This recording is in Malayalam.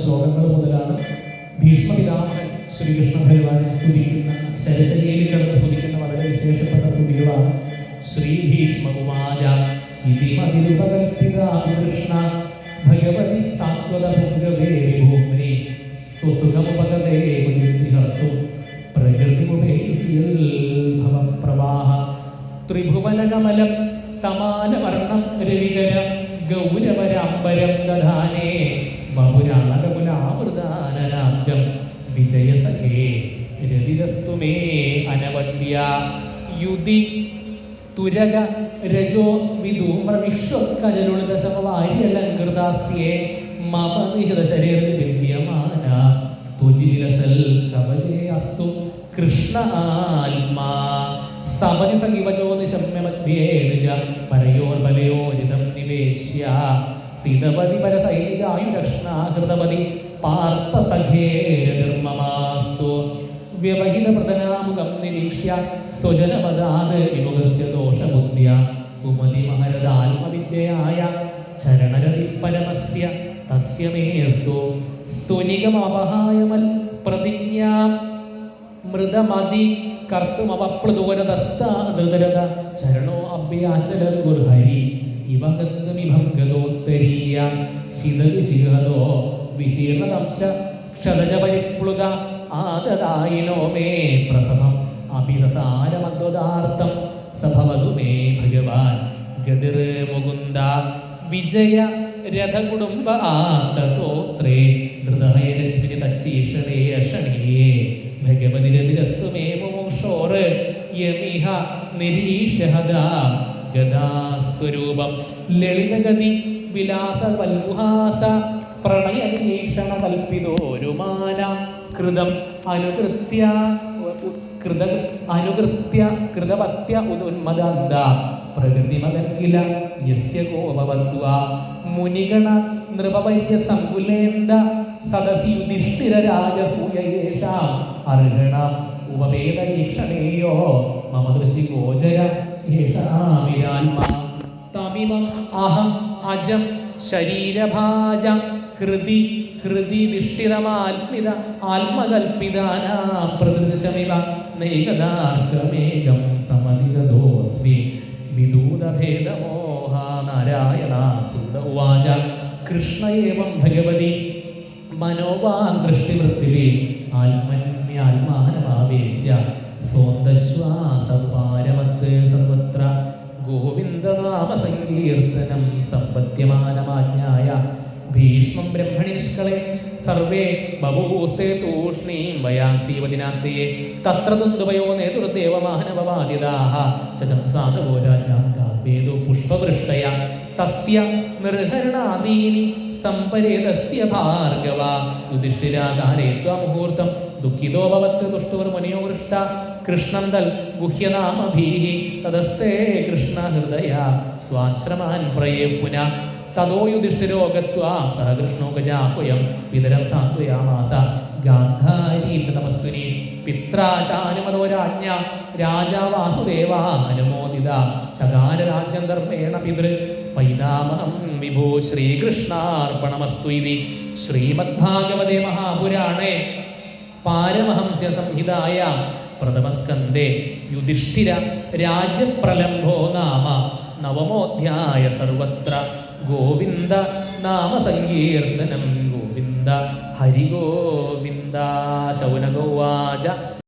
ശ്ലോകങ്ങൾ മുതലാണ് ഭീഷ്മപിതാമഹൻ ശ്രീകൃഷ്ണ ഭഗവാനെ സ്തുതിക്കുന്ന ശരശരിയിൽ കിടന്ന് സ്തുതിക്കുന്ന വളരെ വിശേഷപ്പെട്ട സ്തുതികളാണ് ശ്രീ ഭീഷ്മകുമാര. ഇതിമതിരുപകൽപ്പിത കൃഷ്ണ ഭഗവതി സാത്വത ഭുംഗവേ ഭൂമ്രി സുസുഖമുപഗതേ മുജിഹർത്തു പ്രകൃതിമുപേക്ഷിയൽ ഭവപ്രവാഹ ത്രിഭുവനകമലം തമാലവർണം രവികര ഗൗരവരാംബരം ദധാനേ. ബഹുരാളകുലാവൃതാനരാജ്യം വിജയസഖേ രതിരസ്തുമേ അനവദ്യ. യുതി തുരക രജോ വിധൂമ്ര വിശ്വക്കജലുളിതശമവാര്യലങ്കൃതാസ്യേ മമ നിശിത ശരീര വിദ്യമാന തുജിരസൽ കവചേ അസ്തു കൃഷ്ണ ആത്മാ. സമതി സഖിവചോ നിശമ്യ മധ്യേ നിജ പരയോർബലയോരിതം നിവേശ്യ. സീതപതി പരസൈനികായുരക്ഷ്ണാഹൃതപതി പാർത്ഥ സഖേരനിർമ്മമാസ്തു വ്യവഹിത പ്രതനാമുഖം നിരീക്ഷ്യ സ്വജനപദാത് വിമുഖസ്യ ദോഷബുദ്ധ്യ. കുമതി മഹരദാത്മവിദ്യയായ ചരണരതി പരമസ്യ തസ്യ മേസ്തു സുനിഗമപഹായമൽ പ്രതിജ്ഞാം മൃതമതി കർത്തുമവപ്ലുതോരതസ്താദൃതരത ചരണോ അഭ്യാചലർ ഗുർഹരി. ഇവ ഗന്ധമിഭം ഗതോത്തരീയ ശിതതി ശിഖതോ വിശീർണദംശ ക്ഷതജ പരിപ്ലുത ആദദായിനോ മേ പ്രസഭം. അഭിസസാരമദ്വദാർത്ഥം സഭവതു മേ ഭഗവാൻ. ഗതിർ മുകുന്ദ വിജയ രഥകുടുംബ ആർത്തതോത്രേ. ധൃതഹയരശ്മിനി തച്ചീഷണേ അഷണീയേ. ഭഗവതി രതിരസ്തു മേ മുമോഷോർ യമിഹ നിരീഷഹദ ഗദാസ്വരൂപം. ലളിതഗതി വിലാസ വൽഹാസ പ്രണയ നിരീക്ഷണ കൽപ്പിതോരുമാല കൃതം അനുകൃത്യ കൃത അനുകൃത്യ കൃതപത്യ ഉദുന്മദന്ത. പ്രകൃതിമകൻ കില യസ്യ കോപവദ്വ മുനിഗണ നൃപവൈദ്യ സങ്കുലേന്ദ സദസി യുധിഷ്ഠിര രാജസൂയേഷാം അർഹണ ഉപവേദീക്ഷണേയോ മമ ദൃശി ഗോചര യേഷാമിരാത്മാ തമിമം അഹം അജം ശരീരഭാജ ഹൃദി ഹൃദി നിഷ്ഠിതമാത്മിത ആത്മകൽപ്പിതാനാം പ്രതിദൃശമിവ നൈകദാർക്കമേകം സമതിഗതോസ്മി വിദൂതഭേദമോഹ നാരായണ സുത ഉവാച. കൃഷ്ണ ഏവം ഭഗവതി മനോവാ ദൃഷ്ടിവൃത്തിവേ. ആത്മന്യാത്മാനമാവേശ്യ. സ്വന്തശ്വാസപാരമത്ത് സർവത്ര ഗോവിന്ദനാമസങ്കീർത്തനം സമ്പദ്യമാനമാജ്ഞായ ഭീഷ്മം ബ്രഹ്മണി നിഷ്കളെ സർവേ ബഭൂസ്തേ തൂഷ്ണീം വയാംസീവദിനാന്തയെ തത്ര ദുന്ദുപയോ നേതൃദേവമാഹനവവാദിതാഹ ശചംസാദവോ രാജ്ഞാം കാദ്വേദോ പുഷ്പവൃഷ്ടയ തസ്യ നിർഹരണാദീനി സംപരേതസ്യ ഭാർഗവ. യുധിഷ്ഠിരാകാരേ ത്വമുഹൂർത്തം ദുഃഖിതോ ഭവത്ത് മുനിയോഷ്ട കൃഷ്ണന്തൽ കൃഷ്ണം തൽ ഗുഹ്യനാമഭീः തദസ്തേ കൃഷ്ണ ഹൃദയ സ്വാശ്രമാൻ പ്രയേ പുന തതോ യുധിഷ്ഠിരോഗത്വ സഹ കൃഷ്ണോ ഗജാഹ്വയം പിതരം സാന്ത്വയാമാസ ഗാന്ധാരീ തമസ്വിനി തപസ്വിനി പിത്രാചാരുമതോ രാജ്ഞ രാജാവാസുദേവ അനുമോദിത ചകാര രാജ്യം ധർമ്മേണ പിതൃ പൈതാമഹം വിഭോ ശ്രീകൃഷ്ണാർപ്പണമസ്തു ഇതി. ശ്രീമദ്ഭാഗവതേ മഹാപുരാണേ പാരമഹംസ്യ സംഹിതായ പ്രഥമസ്കന്ധേ യുധിഷ്ഠിര രാജ്യപ്രലംഭോ നാമ നവമോധ്യായ സർവത്ര. ഗോവിന്ദ നാമ സങ്കീർത്തനം ഗോവിന്ദ ഹരി ഗോവിന്ദ ശൗനഗോവാച